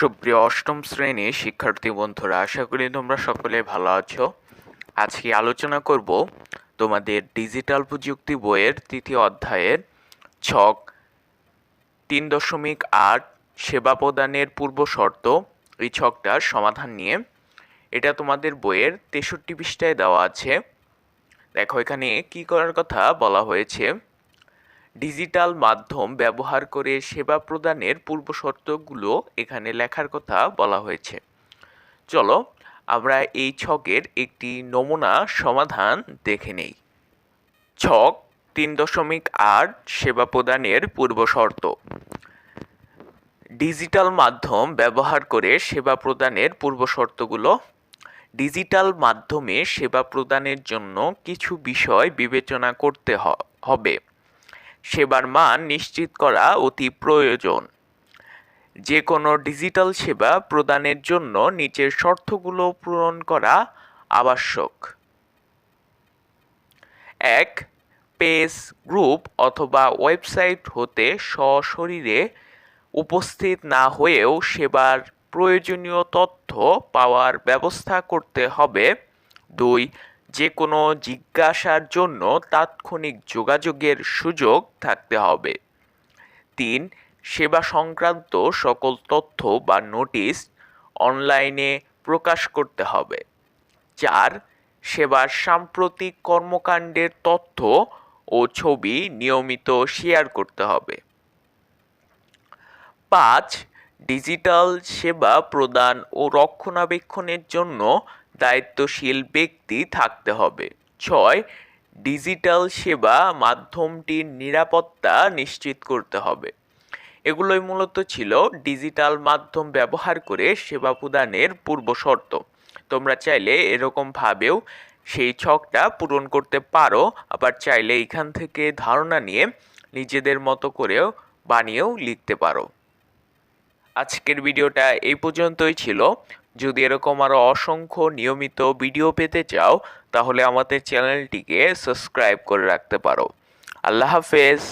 সুপ্রিয় অষ্টম শ্রেণির শিক্ষার্থী বন্ধুরা, আশা করি তোমরা সকলে ভালো আছো। আজকে আলোচনা করব তোমাদের ডিজিটাল প্রযুক্তি বইয়ের তৃতীয় অধ্যায়ের ছক তিন দশমিক আট সেবা প্রদানের পূর্ব শর্ত। এই ছকটার সমাধান নিয়ে এটা তোমাদের বইয়ের তেষট্টি পৃষ্ঠায় দেওয়া আছে। দেখো এখানে কি করার কথা বলা হয়েছে। ডিজিটাল মাধ্যম ব্যবহার করে সেবা প্রদানের পূর্বশর্তগুলো এখানে লেখার কথা বলা হয়েছে। চলো, আমরা এই ছকের একটি নমুনা সমাধান দেখে নেই। ছক তিন দশমিক আট সেবা প্রদানের পূর্বশর্ত। ডিজিটাল মাধ্যম ব্যবহার করে সেবা প্রদানের পূর্বশর্তগুলো। ডিজিটাল মাধ্যমে সেবা প্রদানের জন্য কিছু বিষয় বিবেচনা করতে হবে। সেবার মান নিশ্চিত করা অতি প্রয়োজন। যে কোনো ডিজিটাল সেবা প্রদানের জন্য নিচের শর্তগুলো পূরণ করা আবশ্যক। এক পেজ গ্রুপ অথবা ওয়েবসাইট হতে সশরীরে উপস্থিত না হয়েও সেবার প্রয়োজনীয় তথ্য পাওয়ার ব্যবস্থা করতে হবে। দুই যে কোনো জিজ্ঞাসার জন্য তাৎক্ষণিক যোগাযোগের সুযোগ থাকতে হবে। তিন, সেবা সংক্রান্ত সকল তথ্য বা নোটিশ অনলাইনে প্রকাশ করতে হবে। চার, সেবার সাম্প্রতিক কর্মকাণ্ডের তথ্য ও ছবি নিয়মিত শেয়ার করতে হবে। পাঁচ, ডিজিটাল সেবা প্রদান ও রক্ষণাবেক্ষণের জন্য দায়িত্বশীল ব্যক্তি থাকতে হবে। ছয়, ডিজিটাল সেবা মাধ্যমটির নিরাপত্তা নিশ্চিত করতে হবে। এগুলোই মূলত ছিল ডিজিটাল মাধ্যম ব্যবহার করে সেবা প্রদানের পূর্ব শর্ত। তোমরা চাইলে এরকমভাবেও সেই ছকটা পূরণ করতে পারো, আবার চাইলে এখান থেকে ধারণা নিয়ে নিজেদের মতো করেও বানিয়েও লিখতে পারো। আজকের ভিডিওটা এই পর্যন্তই ছিল। যদি এরকম আরও অসংখ্য নিয়মিত ভিডিও পেতে চাও, তাহলে আমাদের চ্যানেলটিকে সাবস্ক্রাইব করে রাখতে পারো। আল্লাহ হাফেজ।